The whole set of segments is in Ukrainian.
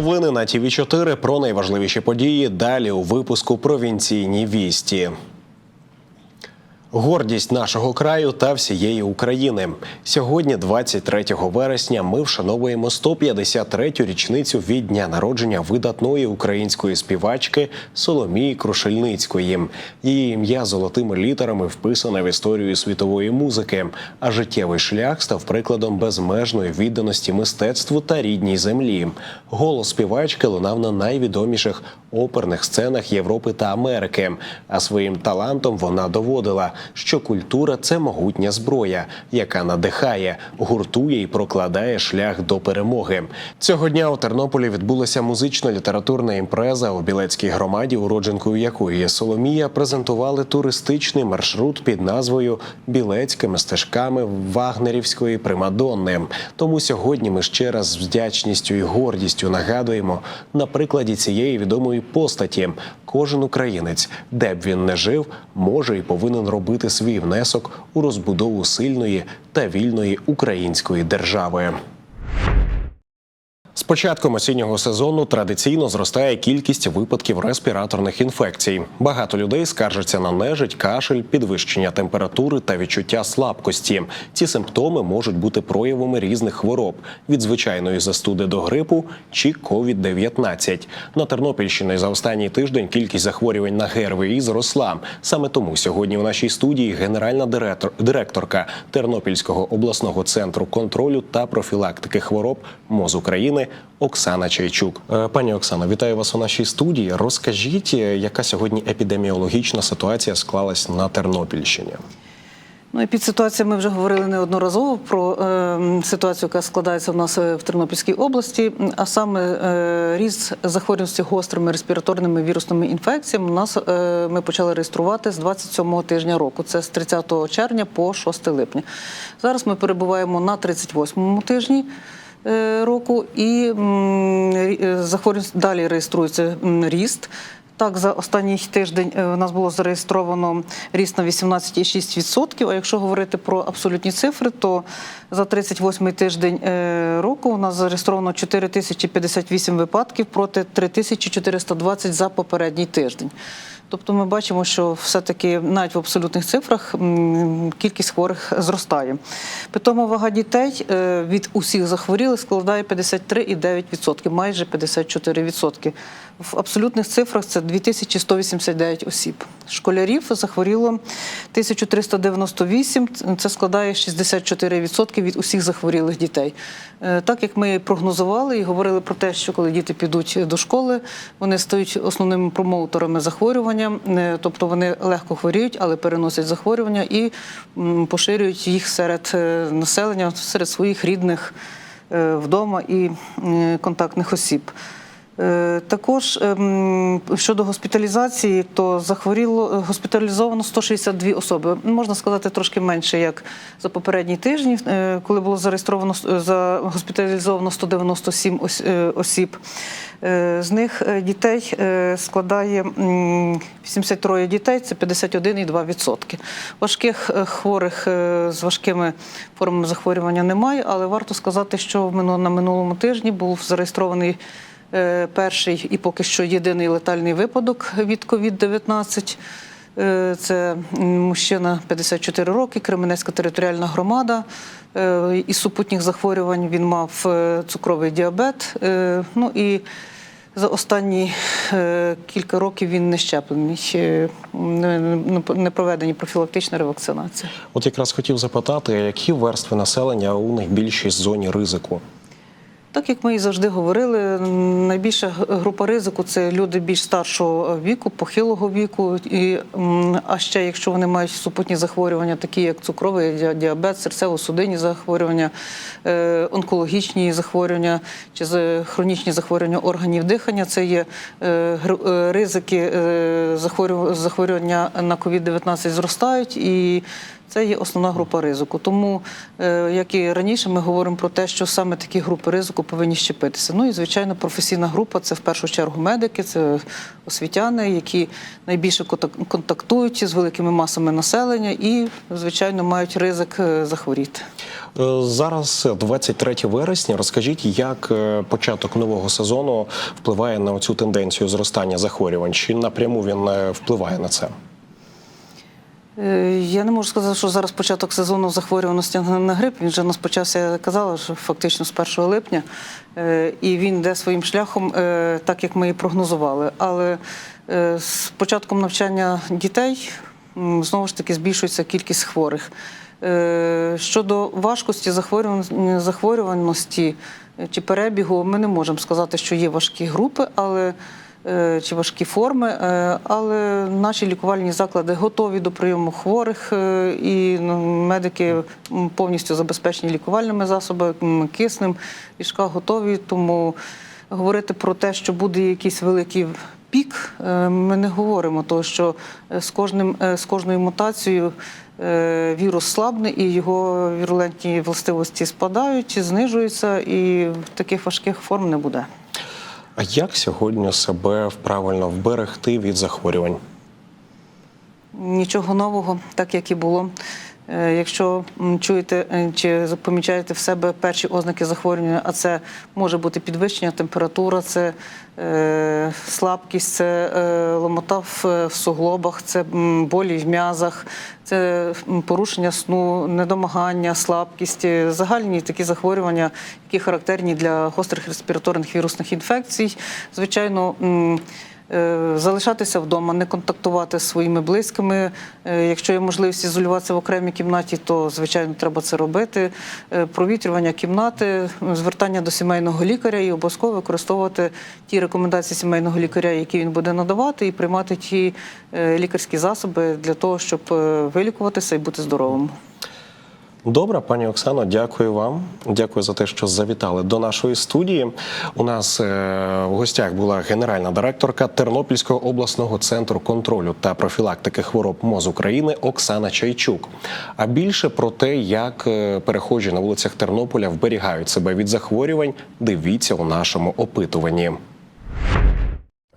Новини на ТВ 4 про найважливіші події. Далі у випуску провінційні вісті. Гордість нашого краю та всієї України. Сьогодні, 23 вересня, ми вшановуємо 153-ю річницю від дня народження видатної української співачки Соломії Крушельницької. Її ім'я золотими літерами вписане в історію світової музики, а життєвий шлях став прикладом безмежної відданості мистецтву та рідній землі. Голос співачки лунав на найвідоміших оперних сценах Європи та Америки. А своїм талантом вона доводила, що культура це могутня зброя, яка надихає, гуртує і прокладає шлях до перемоги. Цього дня у Тернополі відбулася музично-літературна імпреза у Білецькій громаді, уродженкою якої є Соломія, презентували туристичний маршрут під назвою Білецькими стежками Вагнерівської примадонни. Тому сьогодні ми ще раз з вдячністю і гордістю нагадуємо на прикладі цієї відомої постаті. Кожен українець, де б він не жив, може і повинен робити свій внесок у розбудову сильної та вільної української держави. З початком осіннього сезону традиційно зростає кількість випадків респіраторних інфекцій. Багато людей скаржаться на нежить, кашель, підвищення температури та відчуття слабкості. Ці симптоми можуть бути проявами різних хвороб від звичайної застуди до грипу чи COVID-19. На Тернопільщині за останній тиждень кількість захворювань на ГРВІ зросла. Саме тому сьогодні у нашій студії генеральна директор, директорка Тернопільського обласного центру контролю та профілактики хвороб МОЗ України Оксана Чайчук. Е, Пані Оксано, вітаю вас у нашій студії. Розкажіть, е, яка сьогодні епідеміологічна ситуація склалась на Тернопільщині? Ну, епідситуація, ми вже говорили неодноразово про е, ситуацію, яка складається в нас е, в Тернопільській області, а саме е, ріст захворюваності гострими респіраторними вірусними інфекціями. У нас е, ми почали реєструвати з 27-го тижня року. Це з 30 червня по 6 липня. Зараз ми перебуваємо на 38-му тижні. Е, Року і е, захворюваність далі реєструється ріст. Так, за останній тиждень е, у нас було зареєстровано ріст на 18,6%. А якщо говорити про абсолютні цифри, то за 38-й тиждень року у нас зареєстровано 4058 випадків проти 3420 за попередній тиждень. Тобто ми бачимо, що все-таки навіть в абсолютних цифрах кількість хворих зростає. Питома вага дітей е, від усіх захворілих складає 53,9%, майже 54%. В абсолютних цифрах це 2189 осіб. Школярів захворіло 1398, це складає 64% від усіх захворілих дітей. Е, Так як ми прогнозували і говорили про те, що коли діти підуть до школи, вони стають основними промоутерами захворювання, е, тобто вони легко хворіють, але переносять захворювання і поширюють їх серед е, населення, серед своїх рідних е, вдома і контактних осіб. Е, Також ем, щодо госпіталізації, то захворіло е, госпіталізовано 162 особи. Можна сказати трошки менше, як за попередні тижні, е, коли було зареєстровано за госпіталізовано 197 е, осіб. З них дітей складає 83 дітей, це 51,2%. Важких хворих з важкими формами захворювання немає, але варто сказати, що на минулому тижні був зареєстрований перший і поки що єдиний летальний випадок від COVID-19. Е, Це мужчина 54 роки, Кременецька територіальна громада. Е, Із супутніх захворювань він мав е, цукровий діабет. Е, Ну і за останні е, кілька років він не щеплений, е, не проведені профілактична ревакцинація. От якраз хотів запитати, які верстви населення у найбільшій зоні ризику? Так як ми і завжди говорили, найбільша група ризику це люди більш старшого віку, похилого віку, і а ще якщо вони мають супутні захворювання, такі як цукровий діабет, серцево-судинні захворювання, е, онкологічні захворювання чи хронічні захворювання органів дихання, це є е, е, ризики е, захворювання на COVID-19 зростають і. Це є основна група ризику. Тому, е, як і раніше, ми говоримо про те, що саме такі групи ризику повинні щепитися. Ну і звичайно, професійна група це в першу чергу медики, це освітяни, які найбільше контактують з великими масами населення і, звичайно, мають ризик е, захворіти. Е, Зараз 23 вересня. Розкажіть, як початок нового сезону впливає на цю тенденцію зростання захворювань? Чи напряму він впливає на це? Е, Я не можу сказати, що зараз початок сезону захворюваності на грип. Він вже нас почався, я казала, що фактично з 1 липня, Е, і він йде своїм шляхом, е, так як ми і прогнозували. Але з початком навчання дітей знову ж таки збільшується кількість хворих. Щодо важкості захворюван- захворюваності чи перебігу, ми не можемо сказати, що є важкі групи, але чи важкі форми, е, але наші лікувальні заклади готові до прийому хворих, е, і ну, медики повністю забезпечені лікувальними засобами, киснем, ліжка готові. Тому говорити про те, що буде якийсь великий пік, е, ми не говоримо, тому що е, з кожним е, з кожною мутацією. е, Вірус слабне і його вірулентні властивості спадають, знижуються, і таких важких форм не буде. А як сьогодні себе правильно вберегти від захворювань? Нічого нового, так як і було. Е, Якщо чуєте е, чи помічаєте в себе перші ознаки захворювання, а це може бути підвищення температура, це е, слабкість, це ломота в, суглобах, це болі в м'язах, це порушення сну, недомагання, слабкість, загальні такі захворювання, які характерні для гострих респіраторних вірусних інфекцій. Звичайно. Е, Залишатися вдома, не контактувати з своїми близькими. Е, Якщо є можливість ізолюватися в окремій кімнаті, то звичайно треба це робити. Е, Провітрювання кімнати, звертання до сімейного лікаря і обов'язково використовувати ті рекомендації сімейного лікаря, які він буде надавати, і приймати ті лікарські засоби для того, щоб вилікуватися і бути здоровим. Добре, пані Оксано, дякую вам. Дякую за те, що завітали до нашої студії. У нас е, в гостях була генеральна директорка Тернопільського обласного центру контролю та профілактики хвороб МОЗ України Оксана Чайчук. А більше про те, як е, перехожі на вулицях Тернополя вберігають себе від захворювань, дивіться у нашому опитуванні.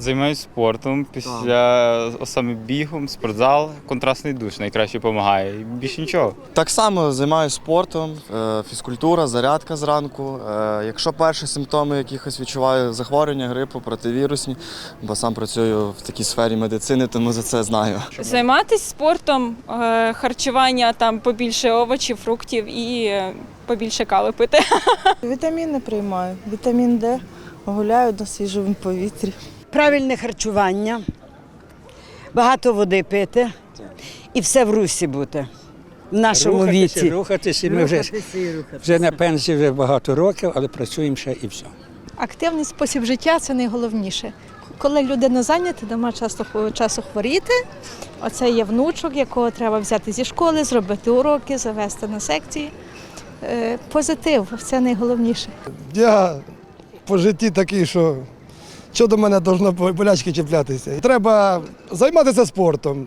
Займаюся спортом після саме бігом, спортзал, контрастний душ найкраще допомагає. Більше нічого. Так само займаюся спортом, е, фізкультура, зарядка зранку. Е, Якщо перші симптоми якихось відчуваю захворювання, грипу, противірусні, бо сам працюю в такій сфері медицини, тому за це знаю. Займатися спортом, е, харчування, там побільше овочів, фруктів і побільше кави пити. Вітаміни приймаю. Вітамін Д. Гуляю на свіжому повітрі. Правильне харчування, багато води пити і все в русі бути в нашому рухатися, віці. рухатися. Ми вже, Рухатися і рухатися. вже на пенсії вже багато років, але працюємо ще і все. Активний спосіб життя це найголовніше. Коли людина зайнята, нема часу, часу хворіти. Оце є внучок, якого треба взяти зі школи, зробити уроки, завести на секції. Е, Позитив це найголовніше. Я по житті такий, що що до мене повинно болячки чіплятися. Треба займатися спортом.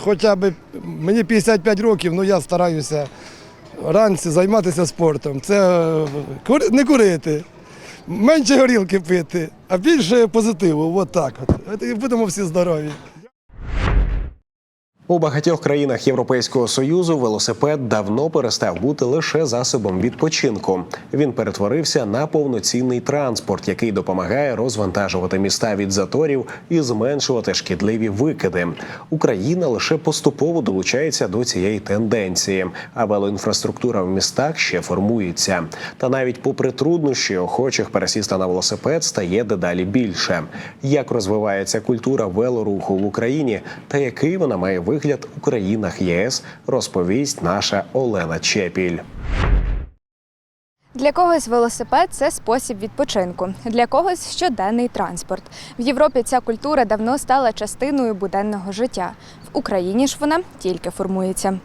Хоча б мені 55 років, ну я стараюся ранці займатися спортом. Це е, не курити, менше горілки пити, а більше позитиву. От так от. І будемо всі здорові. У багатьох країнах Європейського союзу велосипед давно перестав бути лише засобом відпочинку. Він перетворився на повноцінний транспорт, який допомагає розвантажувати міста від заторів і зменшувати шкідливі викиди. Україна лише поступово долучається до цієї тенденції, а велоінфраструктура в містах ще формується. Та навіть попри труднощі, охочих пересісти на велосипед стає дедалі більше. Як розвивається культура велоруху в Україні та який вона має вигляд у країнах ЄС, розповість наша Олена Чепіль. Для когось велосипед це спосіб відпочинку, для когось щоденний транспорт. В Європі ця культура давно стала частиною буденного життя. В Україні ж вона тільки формується.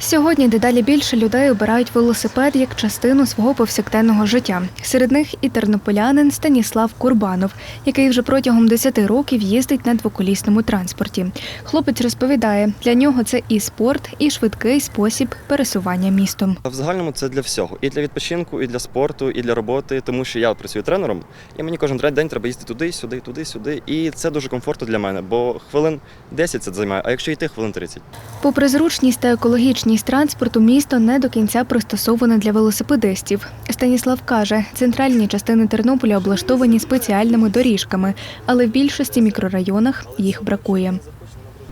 Сьогодні дедалі більше людей обирають велосипед як частину свого повсякденного життя. Серед них і тернополянин Станіслав Курбанов, який вже протягом 10 років їздить на двоколісному транспорті. Хлопець розповідає, для нього це і спорт, і швидкий спосіб пересування містом. В загальному це для всього. І для відпочинку, і для спорту, і для роботи, тому що я працюю тренером, і мені кожен день треба їздити туди, сюди, туди, сюди. І це дуже комфортно для мене, бо хвилин 10 це займає, а якщо йти хвилин 30. Попри зручність та екологічність транспорту, місто не до кінця пристосоване для велосипедистів. Станіслав каже, центральні частини Тернополя облаштовані спеціальними доріжками, але в більшості мікрорайонах їх бракує.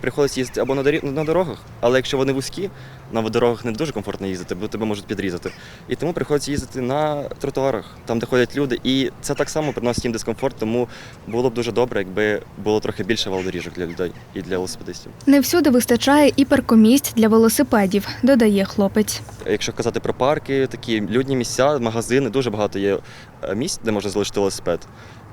Приходиться їздити або на дорогах, але якщо вони вузькі, на дорогах не дуже комфортно їздити, бо тебе можуть підрізати. І тому приходиться їздити на тротуарах, там, де ходять люди. І це так само приносить їм дискомфорт, тому було б дуже добре, якби було трохи більше велодоріжок для людей і для велосипедистів. Не всюди вистачає і паркомісць для велосипедів, додає хлопець. Якщо казати про парки, такі людні місця, магазини, дуже багато є е, місць, де можна залишити велосипед.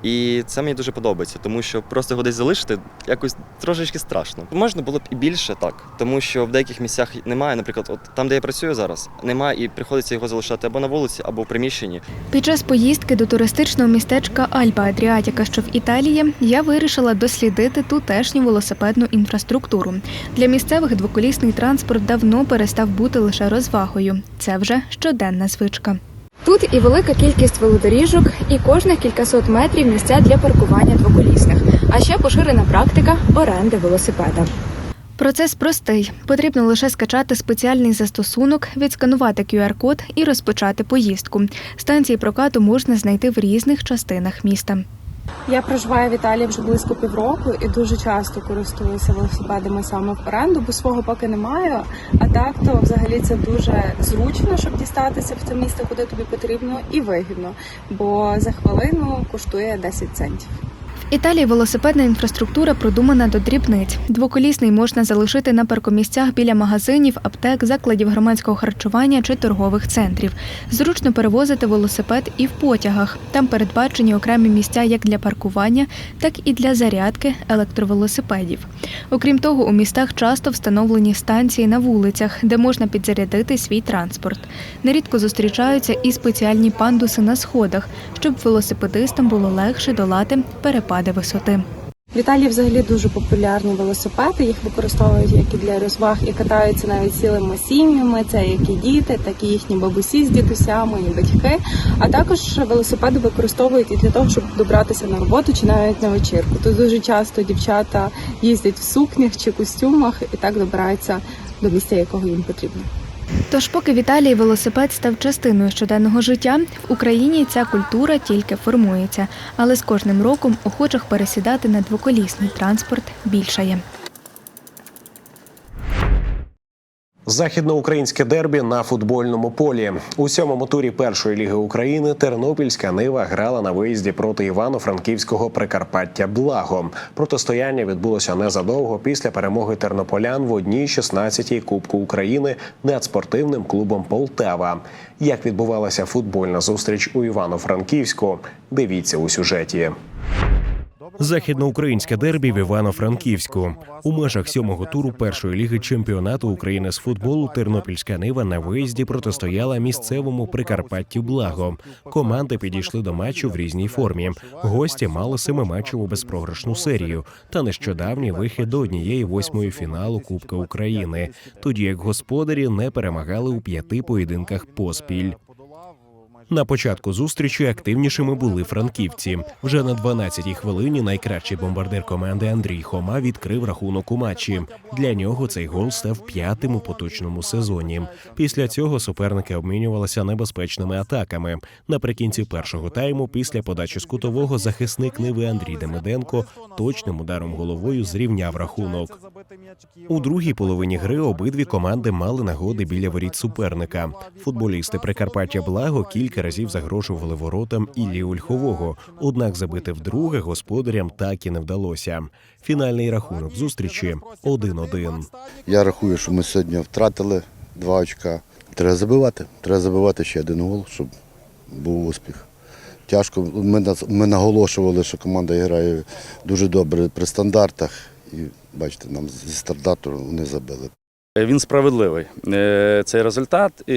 І це мені дуже подобається, тому що просто його десь залишити якось трошечки страшно. Можна було б і більше так, тому що в деяких місцях немає, наприклад, от там, де я працюю зараз, немає і приходиться його залишати або на вулиці, або в приміщенні. Під час поїздки до туристичного містечка Альба Адріатіка, що в Італії, я вирішила дослідити тутешню велосипедну інфраструктуру. Для місцевих двоколісний транспорт давно перестав бути лише розвагою. Це вже щоденна звичка. Тут і велика кількість велодоріжок, і кожних кількасот метрів місця для паркування двоколісних, а ще поширена практика оренди велосипеда. Процес простий. Потрібно лише скачати спеціальний застосунок, відсканувати QR-код і розпочати поїздку. Станції прокату можна знайти в різних частинах міста. Я проживаю в Італії вже близько півроку і дуже часто користуюся велосипедами саме в оренду, бо свого поки не маю. А так то взагалі це дуже зручно, щоб дістатися в це місто, куди тобі потрібно, і вигідно, бо за хвилину коштує 10 центів. Італії велосипедна інфраструктура продумана до дрібниць. Двоколісний можна залишити на паркомісцях біля магазинів, аптек, закладів громадського харчування чи торгових центрів. Зручно перевозити велосипед і в потягах. Там передбачені окремі місця як для паркування, так і для зарядки електровелосипедів. Окрім того, у містах часто встановлені станції на вулицях, де можна підзарядити свій транспорт. Нерідко зустрічаються і спеціальні пандуси на сходах, щоб велосипедистам було легше долати перепади висоти. В взагалі дуже популярні велосипеди. Їх використовують як і для розваг і катаються навіть цілими сім'ями. Це як і діти, так і їхні бабусі з дідусями, і батьки. А також велосипеди використовують і для того, щоб добратися на роботу чи навіть на вечірку. Тут дуже часто дівчата їздять в сукнях чи костюмах і так добираються до місця, якого їм потрібно. Тож, поки в Італії велосипед став частиною щоденного життя, в Україні ця культура тільки формується, але з кожним роком охочих пересідати на двоколісний транспорт більшає. Західноукраїнське дербі на футбольному полі у сьомому турі першої ліги України Тернопільська Нива грала на виїзді проти Івано-Франківського Прикарпаття Благо. Протистояння відбулося незадовго після перемоги тернополян в одній 16-й Кубку України над спортивним клубом Полтава. Як відбувалася футбольна зустріч у Івано-Франківську? Дивіться у сюжеті. Західноукраїнське дербі в Івано-Франківську у межах сьомого туру першої ліги чемпіонату України з футболу Тернопільська Нива на виїзді протистояла місцевому Прикарпаттю Благо. Команди підійшли до матчу в різній формі. Гості мали семиматчеву безпрограшну серію та нещодавній вихід до однієї восьмої фіналу Кубка України, тоді як господарі не перемагали у п'яти поєдинках поспіль. На початку зустрічі активнішими були франківці. Вже на 12-й хвилині найкращий бомбардир команди Андрій Хома відкрив рахунок у матчі. Для нього цей гол став п'ятим у поточному сезоні. Після цього суперники обмінювалися небезпечними атаками. Наприкінці першого тайму, після подачі з кутового, захисник Ниви Андрій Демиденко точним ударом головою зрівняв рахунок. У другій половині гри обидві команди мали нагоди біля воріт суперника. Футболісти Прикарпаття Благо кілька разів загрожували воротам Іллі Ольхового, однак забити вдруге господарям так і не вдалося. Фінальний рахунок зустрічі 1-1. Я рахую, що ми сьогодні втратили два очка. Треба забивати. Треба забивати ще один гол, щоб був успіх. Тяжко. Ми, ми наголошували, що команда грає дуже добре при стандартах. І бачите, нам зі стандарту не забили. Е, Він справедливий. Е, Цей результат. І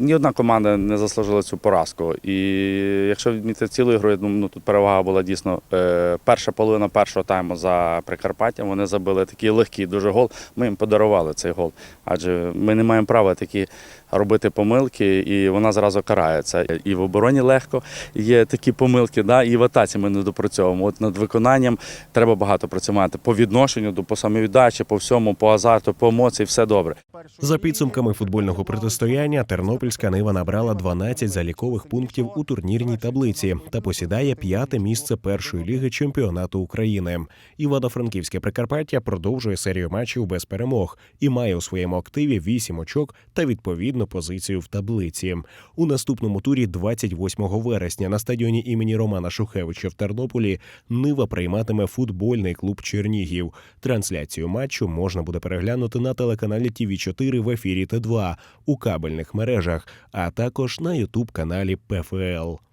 ні одна команда не заслужила цю поразку. І якщо відмітити цілу ігру, я думаю, ну, тут перевага була дійсно е, перша половина першого тайму за Прикарпаттям. Вони забили такий легкий дуже гол. Ми їм подарували цей гол. Адже ми не маємо права такі робити помилки, і вона зразу карається. І в обороні легко є такі помилки, да, і в атаці ми не допрацьовуємо. От над виконанням треба багато працювати по відношенню до по самовіддачі, по всьому, по азарту, по емоції, все добре. За підсумками футбольного протистояння, Тернопільська Нива набрала 12 залікових пунктів у турнірній таблиці та посідає п'яте місце першої ліги чемпіонату України. Івано-Франківське Прикарпаття продовжує серію матчів без перемог і має у своєму активі 8 очок та відповідну позицію в таблиці. У наступному турі, 28 вересня, на стадіоні імені Романа Шухевича в Тернополі Нива прийматиме футбольний клуб Чернігів. Трансляцію матчу можна буде переглянути на телеканалі tv 4 в ефірі Т2 у кабельних мережах, а також на Ютуб каналі ПФЛ.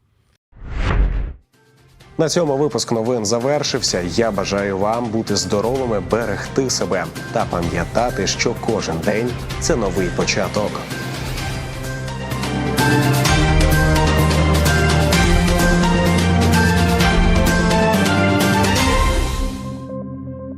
На цьому випуск новин завершився. Я бажаю вам бути здоровими, берегти себе та пам'ятати, що кожен день це новий початок. Thank you.